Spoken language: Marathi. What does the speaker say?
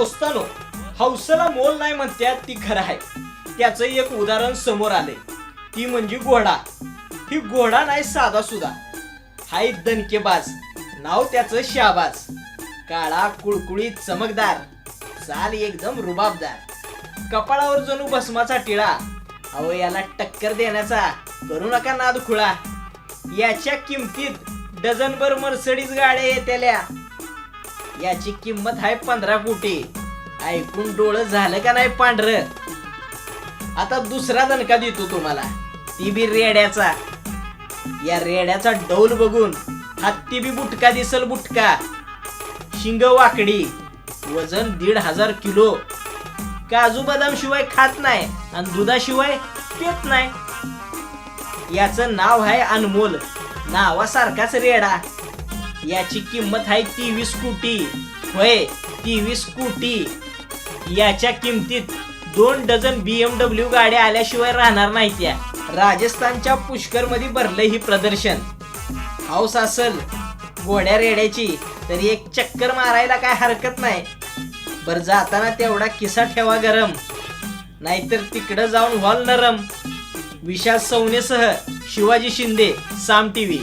दोस्तानो हौसला मोल नाही म्हणत्यात ती खरं आहे. त्याचं एक उदाहरण समोर आले ती म्हणजे घोडा. ही घोडा नाही साधा सुद्धा हाय दणकेबाज. नाव त्याचं शाबाज. काळा कुळकुळीत चमकदार. चाल एकदम रुबाबदार. कपाळावर जणू भस्माचा टिळा. अहो याला टक्कर देण्याचा. करू नका नाद खुळा याच्या किमतीत डझनभर मर्सडीज गाड्या येत्याल्या याची किंमत आहे पंधरा कोटी. ऐकून डोळं झालं का नाही पांढर? आता दुसरा दणका देतो तुम्हाला. ती बी रेड्याचा. या रेड्याचा डौल बघून हत्ती बी बुटका दिसल बुटका. शिंग वाकडी वजन दीड हजार किलो. काजू बदाम शिवाय खात नाही आणि दुधाशिवाय पेत नाही. याचं नाव आहे अनमोल. नावासारखाच रेडा. याची किंमत आहे तेवीस कोटी. होय तेवीस कोटी. याच्या किमतीत दोन डझन बी एम डब्ल्यू गाड्या आल्याशिवाय राहणार नाही त्या. राजस्थानच्या पुष्करमध्ये भरलं ही प्रदर्शन. हाऊस असल गोड्या रेड्याची तरी एक चक्कर मारायला काय हरकत नाही. बर जाताना तेवढा किस्सा ठेवा गरम. नाहीतर तिकडं जाऊन व्हाल नरम. विशाल सवनेसह शिवाजी शिंदे साम टीव्ही.